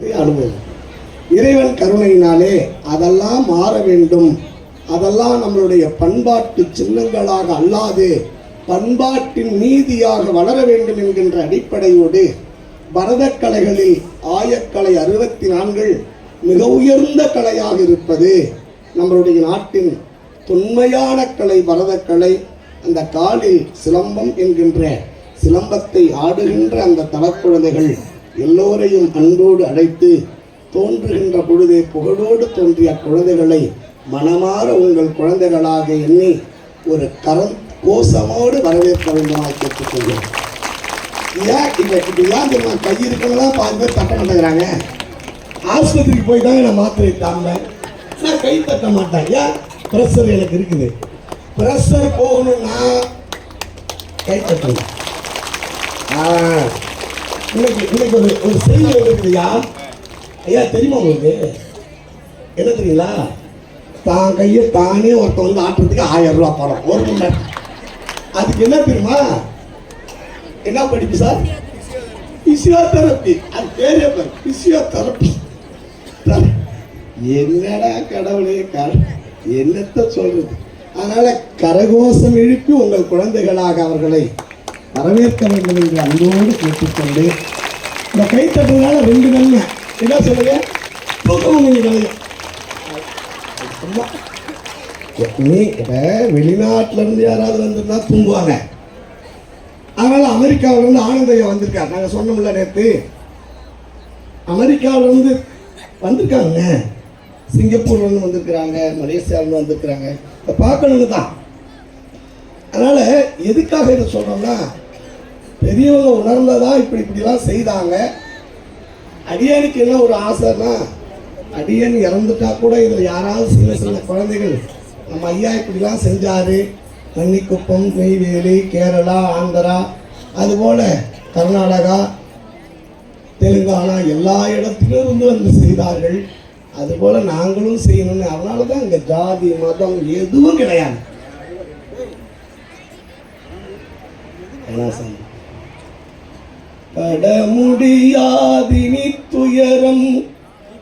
அனுபவம். இறைவன் கருணையினாலே அதெல்லாம் மாற வேண்டும். அதெல்லாம் நம்மளுடைய பண்பாட்டு சின்னங்களாக அல்லாது பண்பாட்டின் நீதியாக வளர வேண்டும் என்கின்ற அடிப்படையோடு பரதக்கலைகளில் ஆயக்கலை அறுபத்தி நான்கில் மிக உயர்ந்த கலையாக இருப்பது நம்மளுடைய நாட்டின் தொன்மையான கலை பரதக்கலை அந்த காலில் சிலம்பம் என்கின்ற சிலம்பத்தை ஆடுகின்ற அந்த தலக்குழந்தைகள் எல்லோரையும் அன்போடு அழைத்து தோன்றுகின்ற பொழுதே புகழோடு தோன்றிய குழந்தைகளை மனமாற உங்கள் குழந்தைகளாக எண்ணி ஒரு கரம் கோஷமோடு வரவேற்க வேண்டுமா கேட்டுக்கொள்கிறோம் ஏன் இப்போ இப்போ ஏன் தெரியுமா? கை இருக்கவங்களாம் பாதி பேர் தட்ட மாட்டேங்கிறாங்க. ஆஸ்பத்திரிக்கு போய் தாங்க நான் மாத்திரை தாங்க. நான் கை தட்ட மாட்டேன். ஏன்? ப்ரெஷர் எனக்கு இருக்குது. ப்ரெஷர் போகணும்னா கை தட்டணும். ஆ, இன்னைக்கு இன்னைக்கு ஒரு ஒரு செய்தி வந்துருக்குதுயா ஐயா தெரியுமா உங்களுக்கு? என்ன தெரியுங்களா? தான் கையை தானே ஒருத்தன் வந்து ஆட்டுறதுக்கு ஆயிரம் ரூபா பணம். ஒரு மணி நேரம். அதுக்கு என்ன தெரியுமா? என்ன படிப்பு சார்? பிசியோதெரப்பி அது பேரே பேர். பிசியோதெரப்பி என்னடா கடவுளே கட என்னத்த சொல்றது? அதனால கரகோஷம் எழுப்பி உங்கள் குழந்தைகளாக அவர்களை வரவேற்க வேண்டும் என்று அன்போடு கேட்டுக்கொண்டு இந்த கை தட்டுறதுனால ரெண்டு நன்மை என்ன சொல்லுங்க தூக்கமும் கொஞ்சம் கலையும் நீ இப்போ வெளிநாட்டிலேருந்து யாராவது வந்திருந்தா தூங்குவாங்க. அதனால் அமெரிக்காவிலேருந்து ஆனந்தையா வந்திருக்கார். நாங்கள் சொன்னோம்ல நேற்று அமெரிக்காவிலேருந்து வந்திருக்காங்க. சிங்கப்பூர்லேருந்து வந்திருக்கிறாங்க மலேசியாவிலேருந்து வந்திருக்கிறாங்க. இதை பார்க்கணுன்னு தான். அதனால் எதுக்காக இதை சொல்கிறோம்னா பெரியவங்க உணர்ந்ததா இப்படி இப்படிலாம் செய்தாங்க? அடியனுக்கு என்ன ஒரு ஆசைன்னா அடியன் இறந்துட்டா கூட இதில் யாராவது சின்ன சின்ன குழந்தைகள் நம்ம ஐயா இப்படிலாம் செஞ்சாரு. நன்னிக்குப்பம் நெய்வேலி கேரளா ஆந்திரா அதுபோல் கர்நாடகா தெலுங்கானா எல்லா இடத்துலையும் இருந்து வந்து செய்தார்கள். அதுபோல் நாங்களும் செய்யணும்னு. அதனால தான் இங்கே ஜாதி மதம் எதுவும் கிடையாது. என்ன பட முடியாதினி துயரம்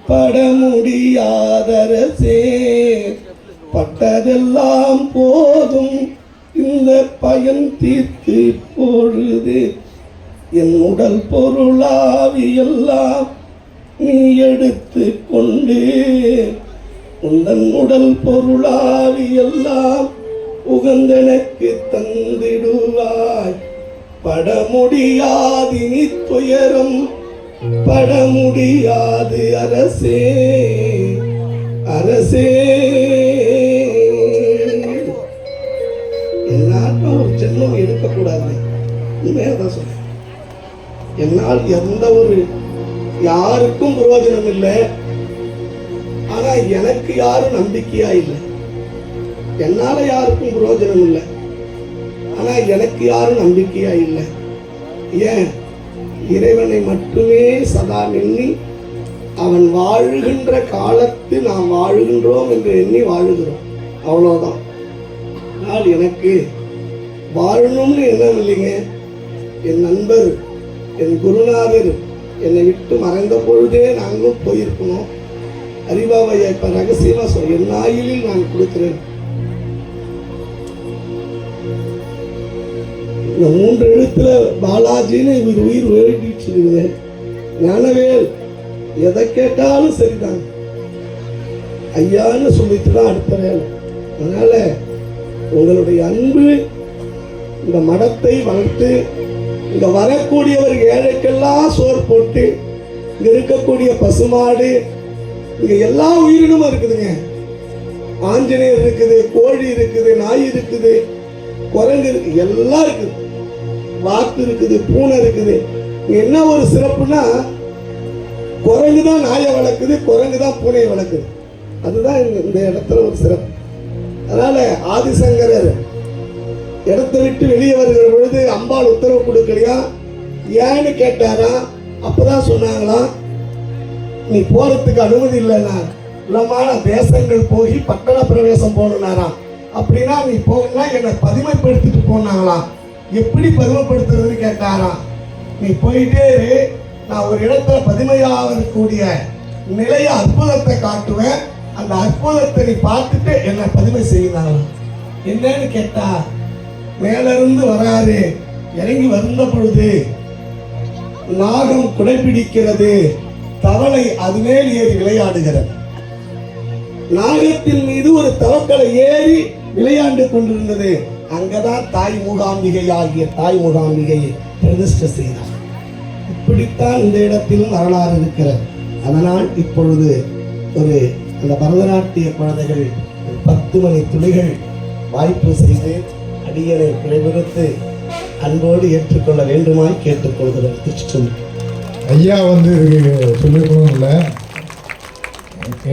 பட முடியாதரசே பட்டதெல்லாம் போதும் இந்த பயன் தீர்த்து பொழுது. என் உடல் பொருளாவியெல்லாம் நீ எடுத்து கொண்டு. உந்தன் உடல் பொருளாவியெல்லாம் உகந்தனக்கு தந்திடுவாய். பட முடியாது நீ துயரம் பட முடியாது அரசே. அரசே எல்லாருக்கும் ஒரு ஜென்மம் எடுக்கக்கூடாது உண்மையாக தான் சொல்றேன் என்னால் எந்த ஒரு யாருக்கும் பிரயோஜனம் இல்லை. ஆனா எனக்கு யாரும் நம்பிக்கையா இல்லை. என்னால யாருக்கும் பிரயோஜனம் இல்லை. ஆனா எனக்கு யாரும் நம்பிக்கையா இல்லை. ஏன்? இறைவனை மட்டுமே சதா எண்ணி அவன் வாழுகின்ற காலத்து நாம் வாழுகின்றோம் என்று எண்ணி வாழுகிறோம். அவ்வளவுதான். ஆனால் எனக்கு வாழணும்னு எண்ணம் இல்லைங்க. என் நண்பர் என் குருநாதர் என்னை விட்டு மறைந்த பொழுதே நாங்களும் போயிருக்கணும். அறிவாவையை இப்ப ரகசியமா சொல் என் ஆயிலில் நான் கொடுக்கிறேன். இந்த மூன்று எழுத்துல பாலாஜின்னு இவர் உயிர் வேண்டிட்டு இருக்குது ஞானவேல் எதை கேட்டாலும் சரிதான். ஐயான்னு சொல்லிட்டு தான் அடுத்த வேலை அதனால உங்களுடைய அன்பு இந்த மடத்தை வளர்த்து இங்க வரக்கூடியவர் ஏழைக்கெல்லாம் சோறு போட்டு இங்க இருக்கக்கூடிய பசுமாடு இங்க எல்லா உயிரினமும் இருக்குதுங்க. ஆஞ்சநேயர் இருக்குது கோழி இருக்குது நாய் இருக்குது. குரங்கு இருக்கு எல்லாம் இருக்குது. வாத்து இருக்குது பூனை இருக்குது. என்ன ஒரு சிறப்புனா குரங்கு தான் நாயை வளர்க்குது குரங்கு தான் பூனையை வளர்க்குது. அதுதான் இந்த- இந்த இடத்துல ஒரு சிறப்பு. அதனால ஆதிசங்கரர் இடத்தை விட்டு வெளியே வருகிற பொழுது அம்பாள் உத்தரவு கொடுக்கலையா? ஏன்னு கேட்டாரா? அப்பதான் சொன்னாங்களாம் நீ போறதுக்கு அனுமதி இல்லைன்னா இல்லம்மா தேசங்கள் போய் பட்டண பிரவேசம் போகணுன்னாராம் அப்படின்னா நீ போகணும்னா என்னை பதுமைப்படுத்திட்டு போனாங்களாம் எப்படி பதுமைப்படுத்துறதுன்னு கேட்டாராம். நீ போயிட்டே நான் ஒரு இடத்துல பதுமையாகக்கூடிய நிலைய அற்புதத்தை காட்டுவேன். அந்த அற்புதத்தை நீ பார்த்துட்டு என்னை பதுமை செய்யலாம் என்னன்னு கேட்டா மேலிருந்து வராரு இறங்கி வந்த பொழுது நாகம் குடைபிடிக்கிறது தவளை அது மேல் ஏறி விளையாடுகிறது. நாகத்தின் மீது ஒரு தவக்கலை ஏறி விளையாண்டு கொண்டிருந்தது. அங்கதான் தாய் மூகாம்பிகை ஆகிய தாய் மூகாம்பிகையை பிரதிஷ்ட செய்தார். இப்படித்தான் இந்த இடத்திலும் வரலாறு இருக்கிறது. அதனால் இப்பொழுது ஒரு அந்த பரதநாட்டிய குழந்தைகள் பத்து மணி துளிகள் வாய்ப்பு செய்து அடியனை விடைபெறுத்து அன்போடு ஏற்றுக்கொள்ள வேண்டுமாய் கேட்டுக்கொள்கிறேன். ஐயா வந்து இதுக்கு சொல்லிருக்கணும் இல்லை?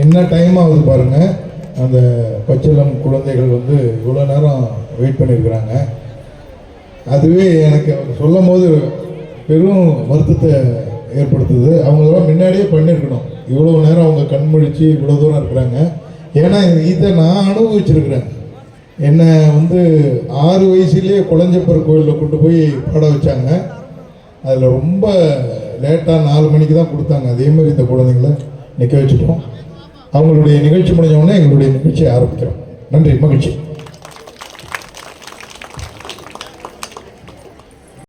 என்ன டைம் ஆகுது பாருங்கள் அந்த பச்சிளம் குழந்தைகள் வந்து இவ்வளோ நேரம் வெயிட் பண்ணியிருக்கிறாங்க அதுவே எனக்கு அவர் சொல்லும் போது பெரும் வருத்தத்தை ஏற்படுத்துது. அவங்களாம் முன்னாடியே பண்ணியிருக்கணும் இவ்வளோ நேரம் அவங்க கண்முழிச்சு இவ்வளோ தூரம் இருக்கிறாங்க. ஏன்னா இதை நான் அனுபவிச்சிருக்கிறேன். என்னை வந்து ஆறு வயசுலேயே குழஞ்சப்பர் கோயிலில் கொண்டு போய் பாட வச்சாங்க. அதில் ரொம்ப லேட்டாக நாலு மணிக்கு தான் கொடுத்தாங்க. அதே மாதிரி இந்த குழந்தைங்கள நிற்க வச்சுட்டோம். அவங்களுடைய நிகழ்ச்சி முடிஞ்ச உடனே எங்களுடைய நிகழ்ச்சியை ஆரம்பிக்கிறோம். நன்றி மகிழ்ச்சி.